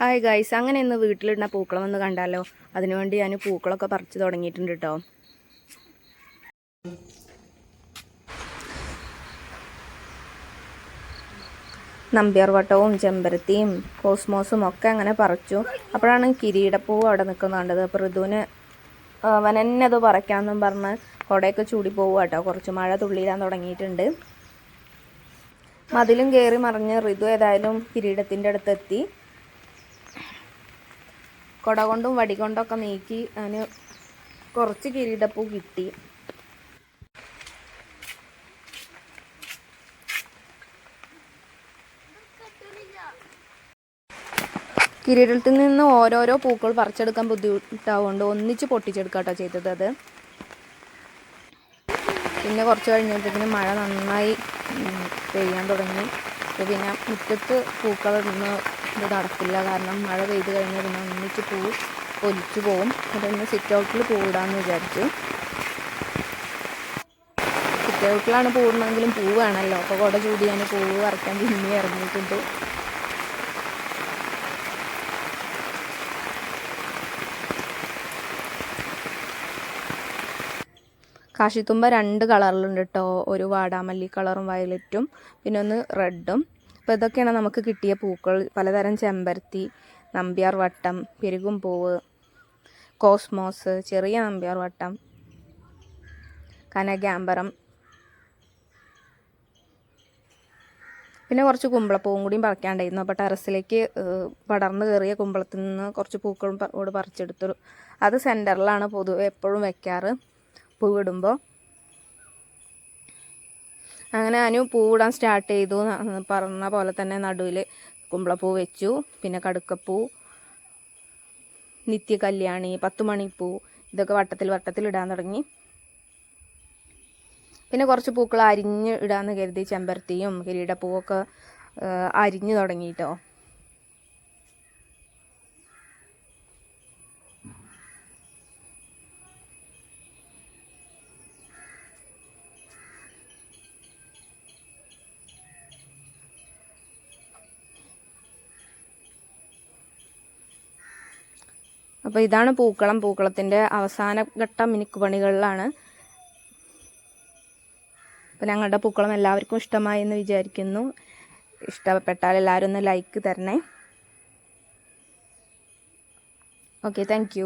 Hi guys അങ്ങനെ ഇന്ന് വീട്ടിലിടുന്ന പൂക്കളം ഒന്ന് കണ്ടാലോ അതിനുവേണ്ടി ഞാൻ പൂക്കളൊക്കെ പറിച്ചു തുടങ്ങിയിട്ടുണ്ട് കേട്ടോ നമ്പ്യാർ വട്ടവും ചെമ്പരത്തിയും കോസ്മോസും ഒക്കെ അങ്ങനെ പറിച്ചു. അപ്പോഴാണ് കിരീടപ്പൂവ് അവിടെ നിൽക്കുന്നത് കണ്ടത് അപ്പോൾ ഋതുവിന് അവൻ തന്നെ അത് പറിക്കാമെന്നും പറഞ്ഞ് കുടയൊക്കെ ചൂടി പോവുക കേട്ടോ കുറച്ച് മഴ തുള്ളിയിടാൻ തുടങ്ങിയിട്ടുണ്ട്. മതിലും കയറി മറിഞ്ഞ് ഋതു ഏതായാലും കിരീടത്തിന്റെ അടുത്തെത്തി. കുട കൊണ്ടും വടി കൊണ്ടൊക്കെ നീക്കി അതിന് കുറച്ച് കിരീടപ്പൂ കിട്ടി. കിരീടത്തിൽ നിന്ന് ഓരോരോ പൂക്കൾ പറിച്ചെടുക്കാൻ ബുദ്ധിമുട്ടാവുകൊണ്ട് ഒന്നിച്ച് പൊട്ടിച്ചെടുക്കാട്ടോ ചെയ്തത് അത്. പിന്നെ കുറച്ച് കഴിഞ്ഞപ്പോഴത്തേക്കിന് മഴ നന്നായി പെയ്യാൻ തുടങ്ങി. പിന്നെ മുറ്റത്ത് പൂക്കൾ ഇന്ന് ഇത് നടക്കില്ല. കാരണം മഴ പെയ്ത് കഴിഞ്ഞാൽ പിന്നെ ഒന്നിച്ച് പൂ ഒലിച്ചു പോവും. അതൊന്ന് സിറ്റ് ഔട്ടിൽ പൂവിടാമെന്ന് വിചാരിച്ചു. സിറ്റ് ഔട്ടിലാണ് പൂവിടണമെങ്കിലും പൂ വേണമല്ലോ അപ്പോൾ കുട ചൂടി ഞാൻ പൂവ് വറക്കാൻ പിന്നെ ഇറങ്ങിയിട്ടുണ്ട് കാശിത്തുമ്പ രണ്ട് കളറിലുണ്ട് കേട്ടോ ഒരു വാടാമല്ലി കളറും വയലറ്റും പിന്നെ ഒന്ന് റെഡും. അപ്പോൾ ഇതൊക്കെയാണ് നമുക്ക് കിട്ടിയ പൂക്കൾ. പലതരം ചെമ്പരത്തി നമ്പ്യാർ വട്ടം പെരുകും പൂവ് കോസ്മോസ് ചെറിയ നമ്പ്യാർ വട്ടം കനകാമ്പരം പിന്നെ കുറച്ച് കുമ്പളപ്പൂവും കൂടിയും പറിക്കാണ്ടായിരുന്നു. അപ്പോൾ ടെറസിലേക്ക് പടർന്നു കയറിയ കുമ്പളത്തിൽ നിന്ന് കുറച്ച് പൂക്കളും കൂടെ പറിച്ചെടുത്തു അത് സെന്ററിലാണ് പൊതുവെ എപ്പോഴും വെക്കാറ്. പൂവിടുമ്പോൾ അങ്ങനെ അനു പൂവിടാൻ സ്റ്റാർട്ട് ചെയ്തു പറഞ്ഞ പോലെ തന്നെ നടുവിൽ കുമ്പളപ്പൂ വെച്ചു. പിന്നെ കടുക്കപ്പൂ നിത്യ കല്യാണി പത്തുമണിപ്പൂ ഇതൊക്കെ വട്ടത്തിൽ വട്ടത്തിൽ ഇടാൻ തുടങ്ങി. പിന്നെ കുറച്ച് പൂക്കൾ അരിഞ്ഞ് ഇടാമെന്ന് കരുതി ചെമ്പരത്തിയും കിരീടപ്പൂവൊക്കെ അരിഞ്ഞു തുടങ്ങിയിട്ടോ അപ്പോൾ ഇതാണ് പൂക്കളം. പൂക്കളത്തിന്റെ അവസാന ഘട്ട മിനുക്കുപണികളിലാണ് അപ്പോൾ ഞങ്ങളുടെ പൂക്കളം എല്ലാവർക്കും ഇഷ്ടമായി എന്ന് വിചാരിക്കുന്നു. ഇഷ്ടപ്പെട്ടാൽ എല്ലാവരും ഒന്ന് ലൈക്ക് തരണേ. Okay thank